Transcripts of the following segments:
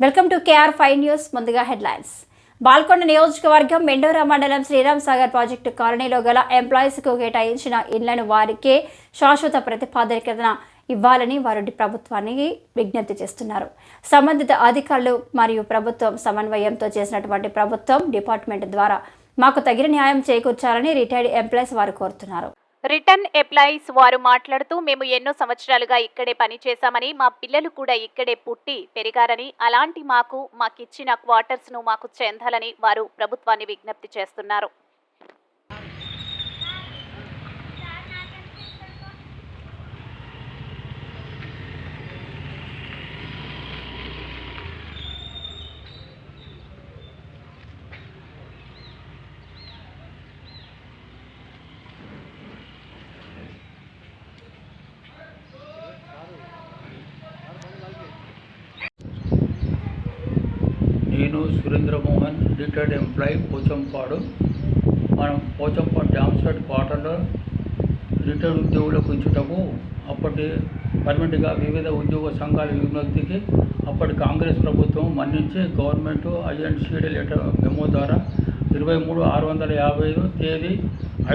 Welcome to KR five news ముందుగా headlines. Balkonda నియోజకవర్గం మెండోరా మండలం శ్రీరామ్ సాగర్ ప్రాజెక్టు కాలనీలో గల ఎంప్లాయీస్కు కేటాయించిన ఇళ్ళను వారికే శాశ్వత ప్రతిపాదన ఇవ్వాలని వారు ప్రభుత్వానికి విజ్ఞప్తి చేస్తున్నారు. సంబంధిత అధికారులు మరియు ప్రభుత్వం సమన్వయంతో చేసినటువంటి ప్రభుత్వం డిపార్ట్మెంట్ ద్వారా మాకు తగిన న్యాయం చేకూర్చాలని రిటైర్డ్ ఎంప్లాయీస్ వారు కోరుతున్నారు. రిటర్న్ ఎంప్లాయీస్ వారు మాట్లాడుతూ మేము ఎన్నో సంవత్సరాలుగా ఇక్కడే పనిచేశామని మా పిల్లలు కూడా ఇక్కడే పుట్టి పెరిగారని అలాంటి మాకు మాకిచ్చిన క్వార్టర్స్ను మాకు చెందాలని వారు ప్రభుత్వాన్ని విజ్ఞప్తి చేస్తున్నారు. నేను సురేంద్ర మోహన్ రిటైర్డ్ ఎంప్లాయీ పోచంపాడు. మనం పోచంపాడు జామ్స్టెడ్ క్వార్టర్లో రిటైర్డ్ ఉద్యోగులకు ఉంచుటము అప్పటి పర్మనెంట్గా వివిధ ఉద్యోగ సంఘాల విజ్ఞప్తికి అప్పటి కాంగ్రెస్ ప్రభుత్వం మన్నించి గవర్నమెంట్ ఐఎన్సీడీ లెటర్ మెమో ద్వారా ఇరవై మూడు ఆరు వందల యాభై ఐదు తేదీ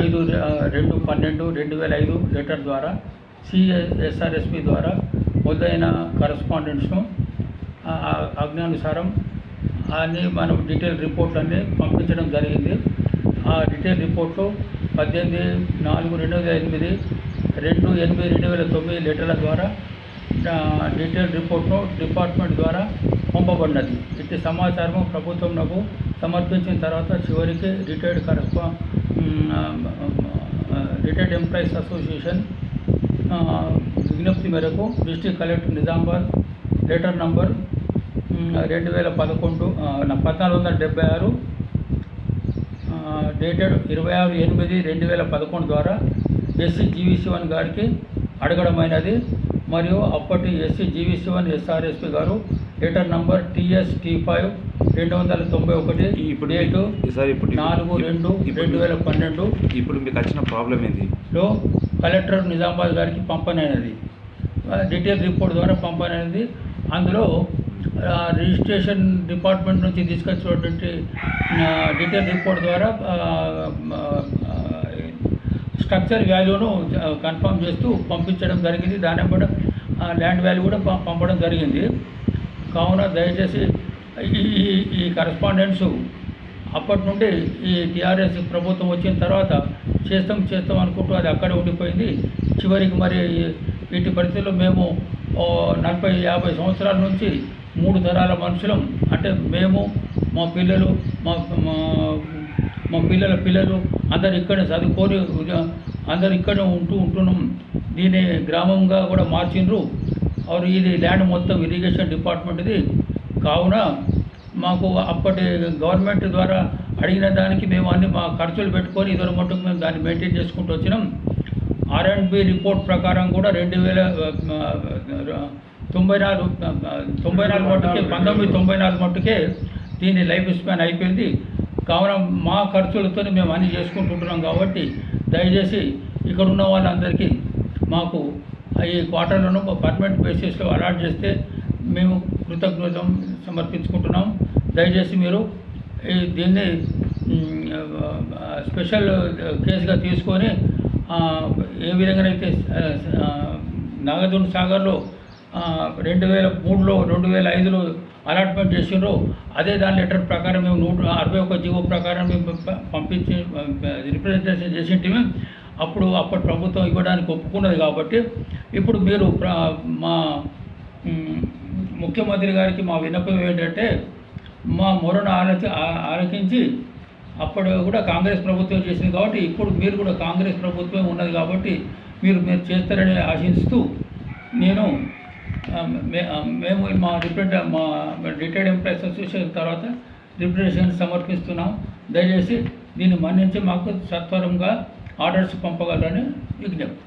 ఐదు రెండు పన్నెండు రెండు వేల ఐదు లెటర్ ద్వారా సిఎస్ఆర్ఎస్పి ద్వారా మొదలైన కరస్పాండెంట్స్ను ఆజ్ఞానుసారం అన్ని మనం డీటెయిల్ రిపోర్ట్ పంపించడం జరిగింది. ఆ డీటెయిల్ రిపోర్టు పద్దెనిమిది నాలుగు రెండు వేల ఎనిమిది రెండు ఎనిమిది రెండు వేల తొమ్మిది లెటర్ల ద్వారా డీటెయిల్ రిపోర్ట్ను డిపార్ట్మెంట్ ద్వారా పంపబడినది. ఇట్టి సమాచారం ప్రభుత్వంకు సమర్పించిన తర్వాత చివరికి రిటైర్డ్ కరస్పా రిటైర్డ్ ఎంప్లాయీస్ అసోసియేషన్ విజ్ఞప్తి మేరకు district collector Nizamabad letter number రెండు వేల పదకొండు పద్నాలుగు వందల డెబ్బై ఆరు డేటెడ్ ఇరవై ఆరు ఎనిమిది రెండు వేల పదకొండు ద్వారా ఎస్సీ జీవీసీ వన్ గారికి అడగడమైనది. మరియు అప్పటి ఎస్సీ జీవీసీ వన్ ఎస్ఆర్ఎస్పి గారు letter number TS T five రెండు వందల తొంభై ఒకటి ఇప్పుడు డేటు సార్ ఇప్పుడు నాలుగు రెండు రెండు వేల పన్నెండు. ఇప్పుడు మీకు వచ్చిన ప్రాబ్లం ఏంది? లో కలెక్టర్ నిజామాబాద్ గారికి పంపనైనది. డీటెయిల్ రిపోర్ట్ ద్వారా పంపనైనది. అందులో రిజిస్ట్రేషన్ డిపార్ట్మెంట్ నుంచి తీసుకొచ్చినటువంటి డీటెయిల్ రిపోర్ట్ ద్వారా స్ట్రక్చర్ వాల్యూను కన్ఫర్మ్ చేస్తూ పంపించడం జరిగింది. దాని కూడా ల్యాండ్ వాల్యూ కూడా పంపడం జరిగింది. కావున దయచేసి ఈ ఈ- కరస్పాండెన్స్ అప్పటి నుండి ఈ టీఆర్ఎస్ ప్రభుత్వం వచ్చిన తర్వాత చేస్తాం చేస్తాం అనుకుంటూ అది అక్కడే ఉండిపోయింది. చివరికి మరి వీటి పరిస్థితుల్లో మేము నలభై యాభై సంవత్సరాల నుంచి మూడు తరాల మనుషులం. అంటే మేము మా పిల్లలు మా మా- పిల్లల పిల్లలు అందరు ఇక్కడే చదువుకొని అందరు ఇక్కడే ఉంటూ ఉంటున్నాం. దీన్ని గ్రామంగా కూడా మార్చిండ్రు और ఇది ల్యాండ్ మొత్తం ఇరిగేషన్ డిపార్ట్మెంట్ది కావున మాకు అప్పటి గవర్నమెంట్ ద్వారా అడిగిన దానికి మేము అన్ని మా ఖర్చులు పెట్టుకొని ఇద్దరు మటుకు మేము దాన్ని మెయింటైన్ చేసుకుంటూ వచ్చినాం. ఆర్ అండ్ బి రిపోర్ట్ ప్రకారం కూడా రెండు వేల తొంభై నాలుగు తొంభై నాలుగు మట్టుకే పంతొమ్మిది తొంభై నాలుగు మట్టుకే దీని లైఫ్ స్పాన్ అయిపోయింది. కావున మా ఖర్చులతో మేము అన్ని చేసుకుంటుంటున్నాం కాబట్టి దయచేసి ఇక్కడ ఉన్న వాళ్ళందరికీ మాకు ఈ క్వార్టర్లను పర్మనెంట్ బేసిస్లో అలాట్ చేస్తే మేము కృతజ్ఞతం సమర్పించుకుంటున్నాం. దయచేసి మీరు ఈ దీన్ని స్పెషల్ కేసుగా తీసుకొని ఏ విధంగానైతే అయితే నాగార్జున సాగర్లో రెండు వేల మూడులో రెండు వేల ఐదులో అలాట్మెంట్ చేసిండ్రు. అదే దాని లెటర్ ప్రకారం మేము నూట అరవై ఒక జీవో ప్రకారం మేము పంపించి రిప్రజెంటేషన్ చేసింటే అప్పుడు అప్పటి ప్రభుత్వం ఇవ్వడానికి ఒప్పుకున్నది కాబట్టి ఇప్పుడు మీరు మా ముఖ్యమంత్రి గారికి మా విన్నపం ఏంటంటే మా మొరను ఆలకి ఆ- ఆలకించి అప్పుడు కూడా కాంగ్రెస్ ప్రభుత్వం చేసింది కాబట్టి ఇప్పుడు మీరు కూడా కాంగ్రెస్ ప్రభుత్వం ఉన్నది కాబట్టి మీరు మీరు చేస్తారని ఆశిస్తూ నేను మేము మా రిప్రజెంట్ మా రిటైర్డ్ ఎంప్లాయీస్ అసోసియేషన్ తర్వాత రిప్రజెంటేషన్ సమర్పిస్తున్నాం. దయచేసి దీన్ని మన్నించి మాకు సత్వరంగా ఆర్డర్స్ పంపగలరని విజ్ఞప్తి.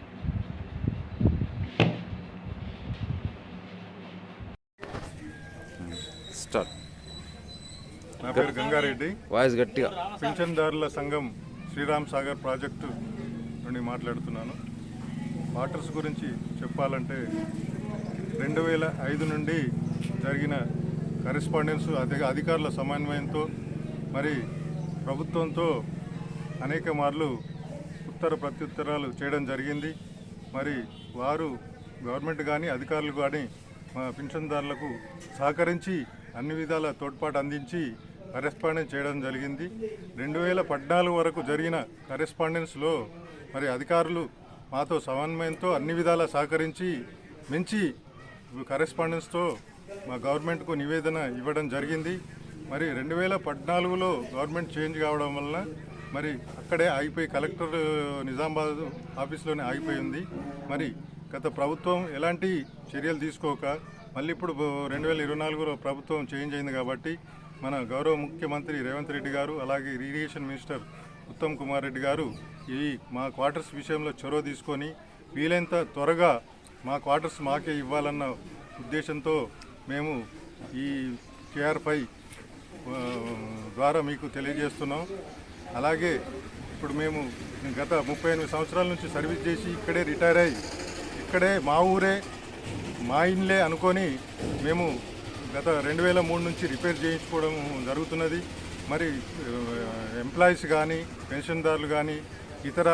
స్టార్ట్. నా పేరు గంగారెడ్డి. వాయిస్ గట్టిగా. పింఛన్దారుల సంఘం శ్రీరామ్ సాగర్ ప్రాజెక్టు నుండి మాట్లాడుతున్నాను. వాటర్స్ గురించి చెప్పాలంటే రెండు వేల ఐదు నుండి జరిగిన కరెస్పాండెన్స్ అదే అధికారుల సమన్వయంతో మరి ప్రభుత్వంతో అనేక మార్లు ఉత్తర ప్రత్యుత్తరాలు చేయడం జరిగింది. మరి వారు గవర్నమెంట్ కానీ అధికారులు కానీ మా పింఛన్దారులకు సహకరించి అన్ని విధాల తోడ్పాటు అందించి కరెస్పాండెన్స్ చేయడం జరిగింది. రెండు వేల పద్నాలుగు వరకు జరిగిన కరెస్పాండెన్స్లో మరి అధికారులు మాతో సమన్వయంతో అన్ని విధాలా సహకరించి మంచి కరెస్పాండెన్స్తో మా గవర్నమెంట్కు నివేదన ఇవ్వడం జరిగింది. మరి రెండు వేల పద్నాలుగులో గవర్నమెంట్ చేంజ్ కావడం వలన మరి అక్కడే ఆగిపోయి కలెక్టర్ నిజామాబాద్ ఆఫీస్లోనే ఆగిపోయింది మరి గత ప్రభుత్వం ఎలాంటి చర్యలు తీసుకోక మళ్ళీ ఇప్పుడు రెండు వేల ఇరవై నాలుగులో ప్రభుత్వం చేంజ్ అయింది కాబట్టి మన గౌరవ ముఖ్యమంత్రి రేవంత్ రెడ్డి గారు అలాగే ఇరిగేషన్ మినిస్టర్ ఉత్తమ్ కుమార్ రెడ్డి గారు ఈ మా క్వార్టర్స్ విషయంలో చొరవ తీసుకొని వీలైనంత త్వరగా మా క్వార్టర్స్ మాకే ఇవ్వాలన్న ఉద్దేశంతో మేము ఈ కేఆర్ ఫైవ్ ద్వారా మీకు తెలియజేస్తున్నాం. అలాగే ఇప్పుడు మేము గత ముప్పై ఎనిమిది సంవత్సరాల నుంచి సర్వీస్ చేసి ఇక్కడే రిటైర్ అయ్యి ఇక్కడే మా ఊరే మా ఇండ్లే అనుకొని మేము గత రెండు వేల మూడు నుంచి రిపేర్ చేయించుకోవడం జరుగుతున్నది. మరి ఎంప్లాయీస్ కానీ పెన్షన్దారులు కానీ ఇతర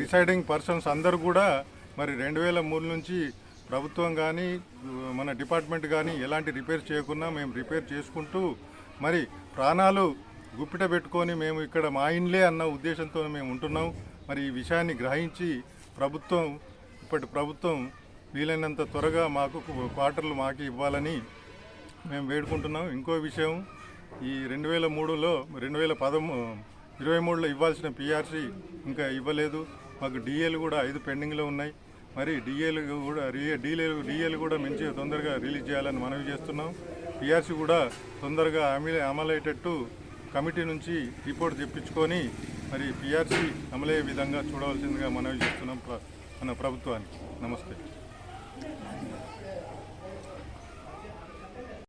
రిసైడింగ్ పర్సన్స్ అందరూ కూడా మరి రెండు వేల మూడు నుంచి ప్రభుత్వం కానీ మన డిపార్ట్మెంట్ కానీ ఎలాంటి రిపేర్ చేయకుండా మేము రిపేర్ చేసుకుంటూ మరి ప్రాణాలు గుప్పిట పెట్టుకొని మేము ఇక్కడ మా ఇండ్లే అన్న ఉద్దేశంతో మేము ఉంటున్నాం. మరి ఈ విషయాన్ని గ్రహించి ప్రభుత్వం ఇప్పటి ప్రభుత్వం వీలైనంత త్వరగా మాకు క్వార్టర్లు మాకు ఇవ్వాలని మేము వేడుకుంటున్నాం. ఇంకో విషయం ఈ రెండు వేల మూడులో రెండు వేల పదమూ ఇరవై మూడులో ఇవ్వాల్సిన పిఆర్సీ ఇంకా ఇవ్వలేదు. మాకు డిఏలు కూడా ఐదు పెండింగ్లో ఉన్నాయి. మరి డిఏలు కూడా డిఏలు డిఏలు కూడా మంచి తొందరగా రిలీజ్ చేయాలని మనవి చేస్తున్నాం. పిఆర్సీ కూడా తొందరగా అమలు అమలయ్యేటట్టు కమిటీ నుంచి రిపోర్ట్ తెప్పించుకొని మరి పిఆర్సీ అమలయ్యే విధంగా చూడవలసిందిగా మనవి చేస్తున్నాం మన ప్రభుత్వానికి. నమస్తే.